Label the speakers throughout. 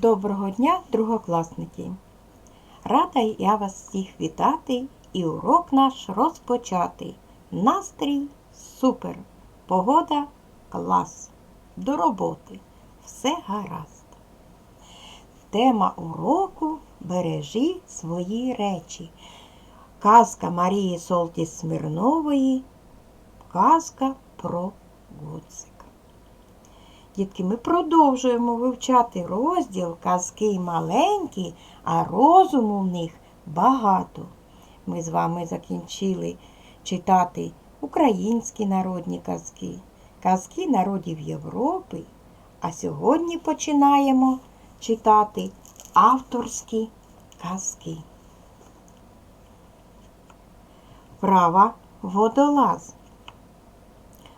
Speaker 1: Доброго дня, другокласники! Рада я вас всіх вітати і урок наш розпочати. Настрій супер! Погода клас! До роботи! Все гаразд! Тема уроку Бережи свої речі. Казка Марії Солтіс Смирнової. Казка про гудзик. Дітки, ми продовжуємо вивчати розділ казки маленькі, а розуму в них багато. Ми з вами закінчили читати українські народні казки, казки народів Європи. А сьогодні починаємо читати авторські казки. Права водолаз.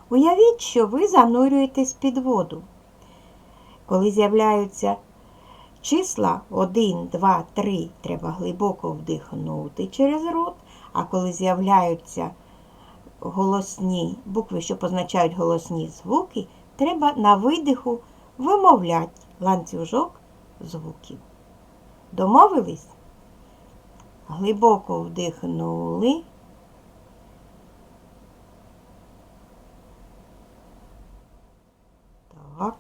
Speaker 1: Уявіть, що ви занурюєтесь під воду. Коли з'являються числа 1, 2, 3, треба глибоко вдихнути через рот, а коли з'являються голосні букви, що позначають голосні звуки, треба на видиху вимовляти ланцюжок звуків. Домовились? Глибоко вдихнули. Так,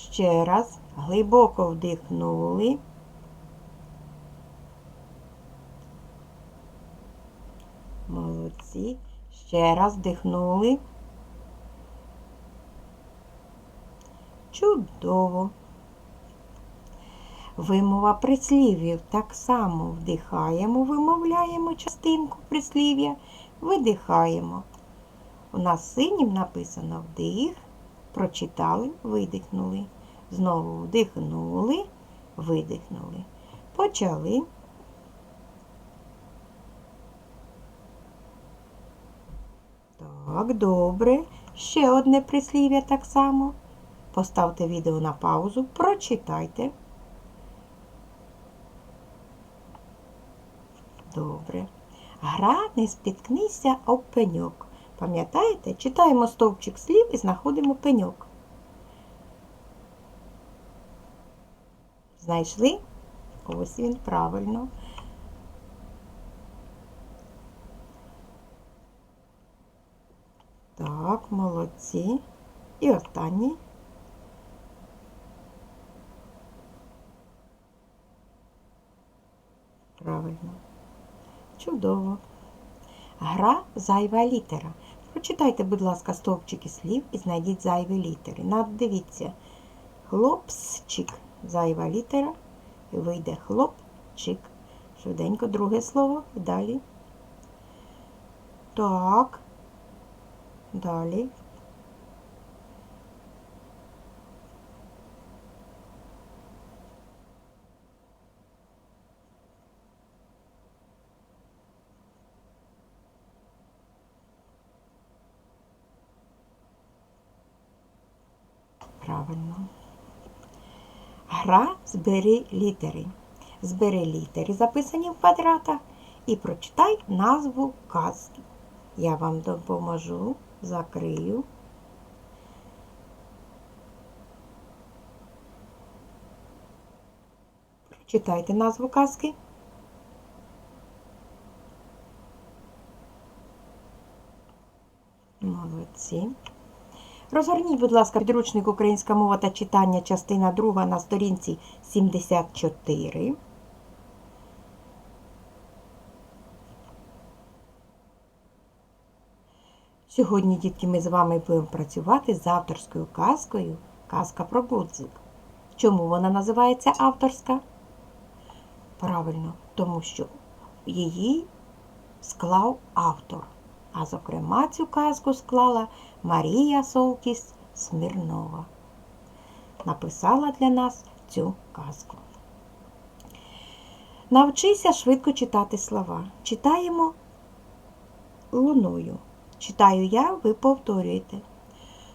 Speaker 1: ще раз глибоко вдихнули. Молодці. Ще раз вдихнули. Чудово. Вимова прислів'їв так само вдихаємо, вимовляємо частинку прислів'я, видихаємо. У нас синім написано вдих. Прочитали, видихнули. Знову вдихнули, видихнули. Почали. Так, добре. Ще одне прислів'я так само. Поставте відео на паузу, прочитайте. Добре. Гра не спіткнися об пеньок. Пам'ятаєте? Читаємо стовпчик слів і знаходимо пеньок. Знайшли? Ось він правильно. Так, молодці. І останній. Правильно. Чудово. Гра зайва літера. Прочитайте, будь ласка, стовпчики слів і знайдіть зайві літери. Наддивіться. Хлопчик. Зайва літера. І вийде хлопчик. Швиденько друге слово. Далі. Так. Далі. Правильно. Гра збери літери. Збери літери, записані в квадратах, і прочитай назву казки. Я вам допоможу, закрию. Прочитайте назву казки. Молодці. Розгорніть, будь ласка, підручник Українська мова та читання, частина 2 на сторінці 74. Сьогодні, дітки, ми з вами будемо працювати з авторською казкою Казка про Гудзик. Чому вона називається авторська? Правильно, тому що її склав автор. А зокрема, цю казку склала Марія Солкіс Смірнова. Написала для нас цю казку. Навчися швидко читати слова. Читаємо луною. Читаю я, ви повторюєте.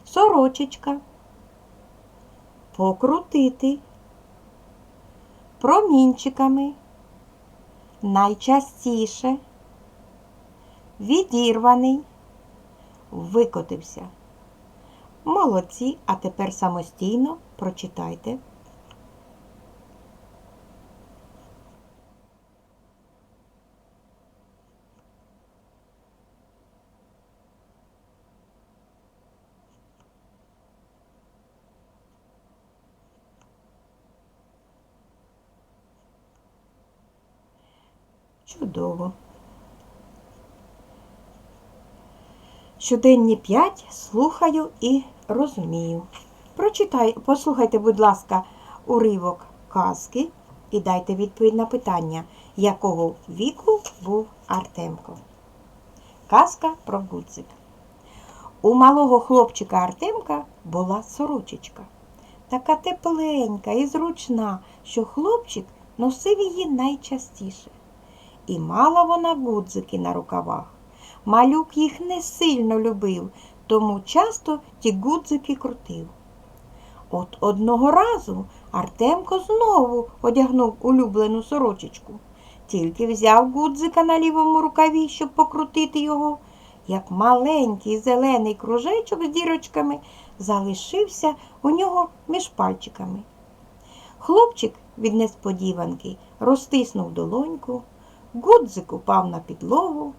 Speaker 1: Сорочечка. Покрутити. Промінчиками. Найчастіше Відірваний, викотився. Молодці, а тепер самостійно прочитайте. Чудово. Щоденні 5 слухаю і розумію. Прочитай, послухайте, будь ласка, уривок казки і дайте відповідь на питання, якого віку був Артемко. Казка про гудзик. У малого хлопчика Артемка була сорочечка. Така тепленька і зручна, що хлопчик носив її найчастіше. І мала вона гудзики на рукавах. Малюк їх не сильно любив, тому часто ті гудзики крутив. От одного разу Артемко знову одягнув улюблену сорочечку. Тільки взяв гудзика на лівому рукаві, щоб покрутити його, як маленький зелений кружечок з дірочками залишився у нього між пальчиками. Хлопчик від несподіванки розтиснув долоньку, гудзик упав на підлогу,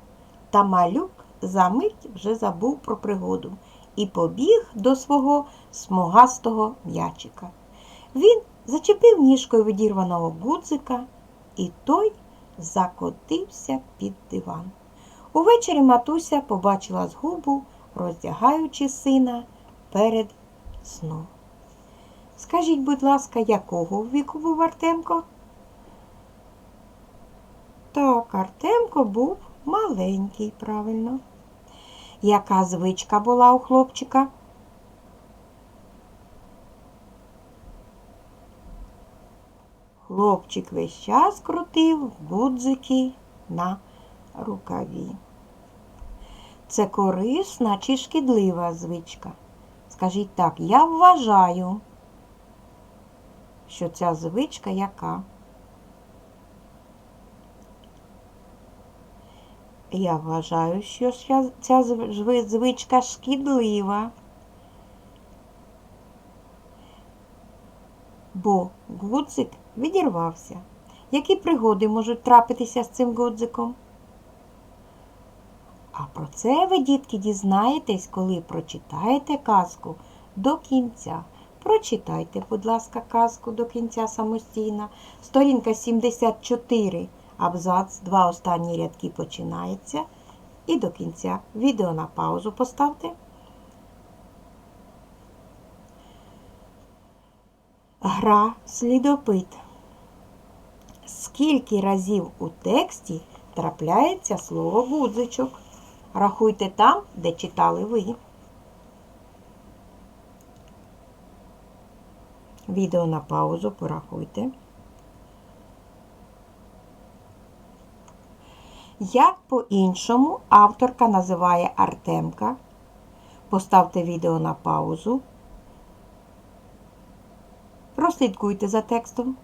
Speaker 1: та малюк за мить вже забув про пригоду і побіг до свого смугастого м'ячика. Він зачепив ніжкою відірваного гудзика, і той закотився під диван. Увечері матуся побачила згубу, роздягаючи сина перед сном. Скажіть, будь ласка, якого віку був Артемко? Так, Артемко був маленький, правильно. Яка звичка була у хлопчика? Хлопчик весь час крутив гудзики на рукаві. Це корисна чи шкідлива звичка? Скажіть так, я вважаю, що ця звичка яка? Я вважаю, що ця- звичка шкідлива. Бо гудзик відірвався. Які пригоди можуть трапитися з цим гудзиком? А про це ви, дітки, дізнаєтесь, коли прочитаєте казку до кінця. Прочитайте, будь ласка, казку до кінця самостійно. Сторінка 74, абзац, два останні рядки починається. І до кінця відео на паузу поставте. Гра слідопит. Скільки разів у тексті трапляється слово гудзичок? Рахуйте там, де читали ви. Відео на паузу порахуйте. Як по-іншому авторка називає Артемка? Поставте відео на паузу. Прослідкуйте за текстом.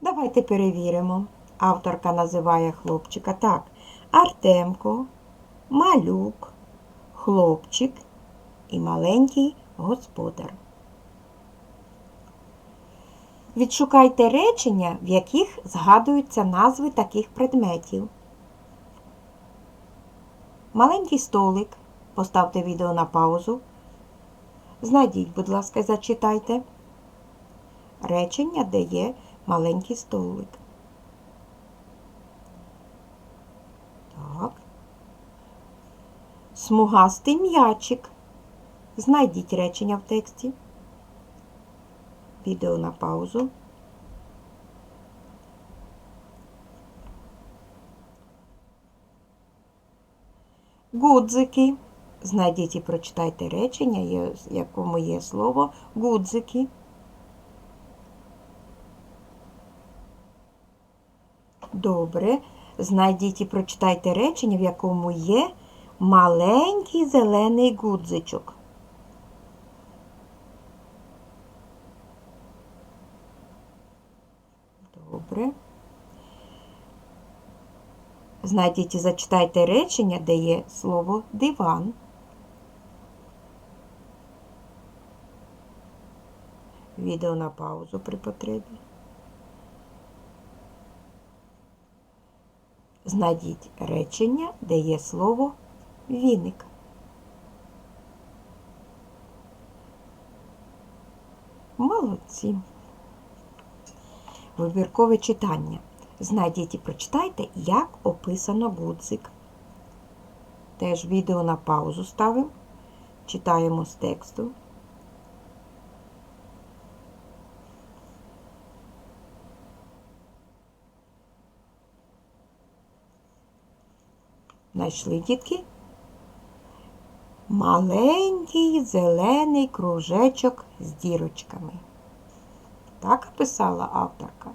Speaker 1: Давайте перевіримо. Авторка називає хлопчика так. Артемко, малюк, хлопчик і маленький господар. Відшукайте речення, в яких згадуються назви таких предметів. Маленький столик. Поставте відео на паузу. Знайдіть, будь ласка, зачитайте. Речення, де є маленький столик. Так. Смугастий м'ячик. Знайдіть речення в тексті. Відео на паузу. Гудзики. Знайдіть і прочитайте речення, якому є слово гудзики. Добре. Знайдіть і прочитайте речення, в якому є маленький зелений гудзичок. Добре. Знайдіть і зачитайте речення, де є слово диван. Відео на паузу при потребі. Знайдіть речення, де є слово віник. Молодці. Вибіркове читання. Знайдіть і прочитайте, як описано гудзик. Теж відео на паузу ставимо, читаємо з тексту. Знайшли дітки? Маленький зелений кружечок з дірочками. Так описала авторка.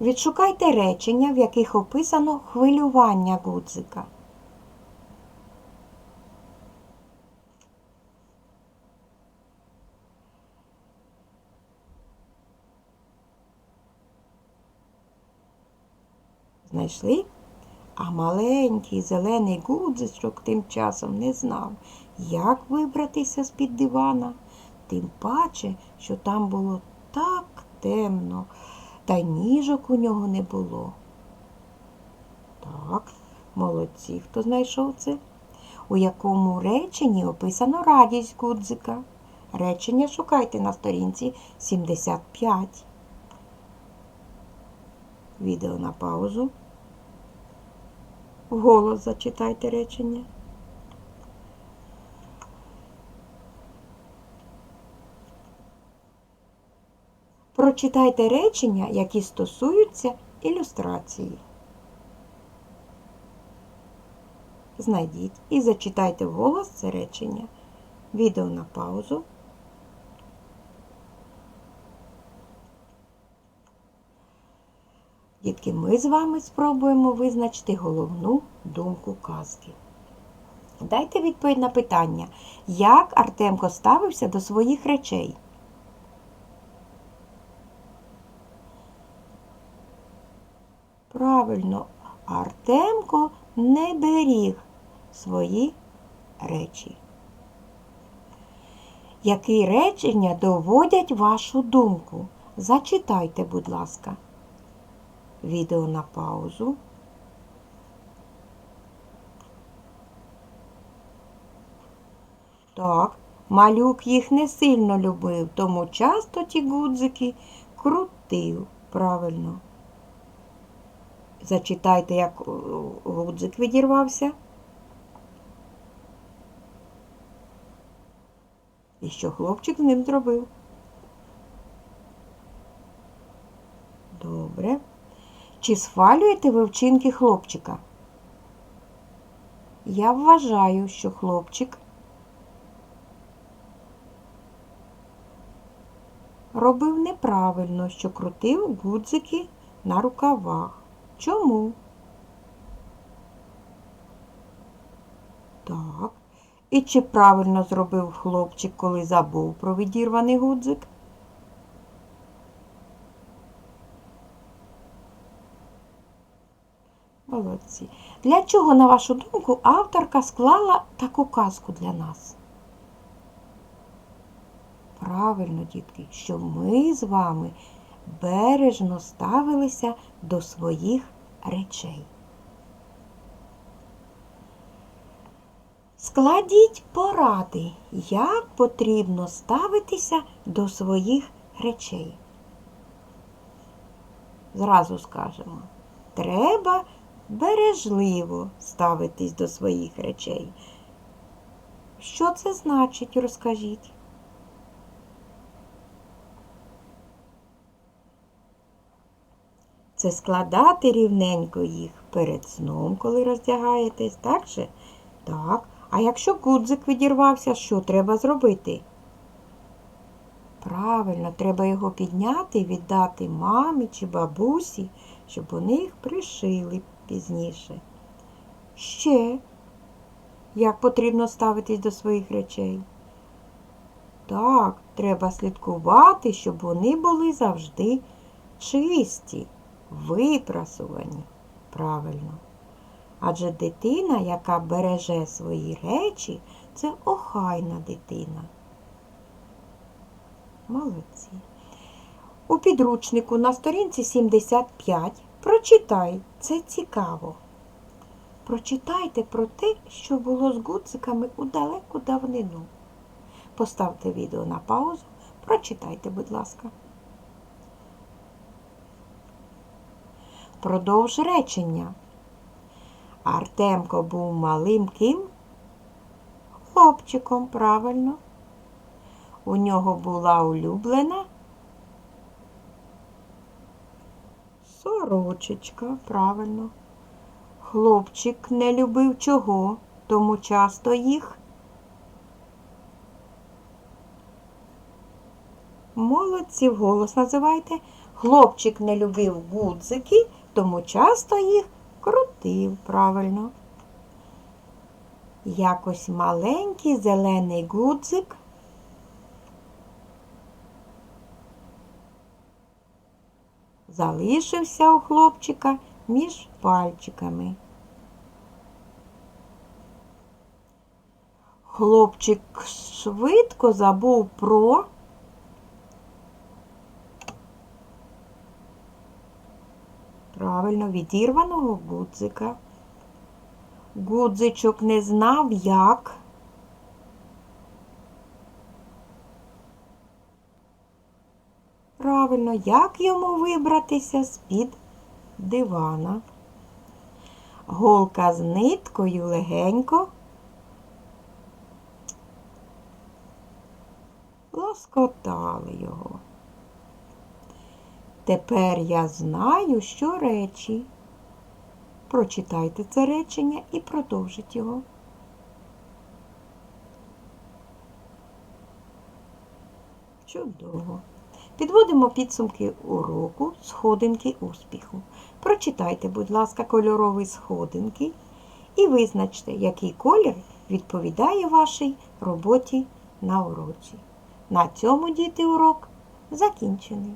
Speaker 1: Відшукайте речення, в яких описано хвилювання гудзика. Знайшли? А маленький зелений гудзичок тим часом не знав, як вибратися з-під дивана. Тим паче, що там було так темно, та й ніжок у нього не було. Так, молодці, хто знайшов це? У якому реченні описано радість гудзика? Речення шукайте на сторінці 75. Відео на паузу. Вголос зачитайте речення. Прочитайте речення, які стосуються ілюстрації. Знайдіть і зачитайте вголос це речення. Відео на паузу. Дітки, ми з вами спробуємо визначити головну думку казки. Дайте відповідь на питання, як Артемко ставився до своїх речей. Правильно, Артемко не беріг свої речі. Які речення доводять вашу думку? Зачитайте, будь ласка. Відео на паузу. Так, малюк їх не сильно любив, тому часто ті гудзики крутив. Правильно. Зачитайте, як е, гудзик відірвався. І що хлопчик з ним зробив. Добре. Чи схвалюєте ви вчинки хлопчика? Я вважаю, що хлопчик робив неправильно, що крутив гудзики на рукавах. Чому? Так. І чи правильно зробив хлопчик, коли забув про відірваний гудзик? Молодці. Для чого, на вашу думку, авторка склала таку казку для нас? Правильно, дітки, що ми з вами бережно ставилися до своїх речей. Складіть поради, як потрібно ставитися до своїх речей. Зразу скажемо, треба бережливо ставитись до своїх речей. Що це значить, розкажіть? Це складати рівненько їх перед сном, коли роздягаєтесь, так же? Так. А якщо гудзик відірвався, що треба зробити? Правильно, треба його підняти і віддати мамі чи бабусі, щоб вони їх пришили пізніше. Ще, як потрібно ставитись до своїх речей? Так, треба слідкувати, щоб вони були завжди чисті, випрасувані. Правильно. Адже дитина, яка береже свої речі, це охайна дитина. Молодці. У підручнику на сторінці 75 прочитай, це цікаво. Прочитайте про те, що було з гудзиками у далеку давнину. Поставте відео на паузу, прочитайте, будь ласка. Продовж речення. Артемко був малим ким? Хлопчиком, правильно. У нього була улюблена сорочечка, правильно. Хлопчик не любив чого, тому часто їх Молодці, вголос називайте. Хлопчик не любив гудзики, тому часто їх крутив правильно. Якось маленький зелений гудзик залишився у хлопчика між пальчиками. Хлопчик швидко забув про Правильно, відірваного гудзика. Гудзичок не знав, як. Правильно, як йому вибратися з-під дивана. Голка з ниткою легенько лоскотали його. Тепер я знаю, що речі. Прочитайте це речення і продовжіть його. Чудово. Підводимо підсумки уроку сходинки успіху. Прочитайте, будь ласка, кольорові сходинки і визначте, який колір відповідає вашій роботі на уроці. На цьому діти урок закінчений.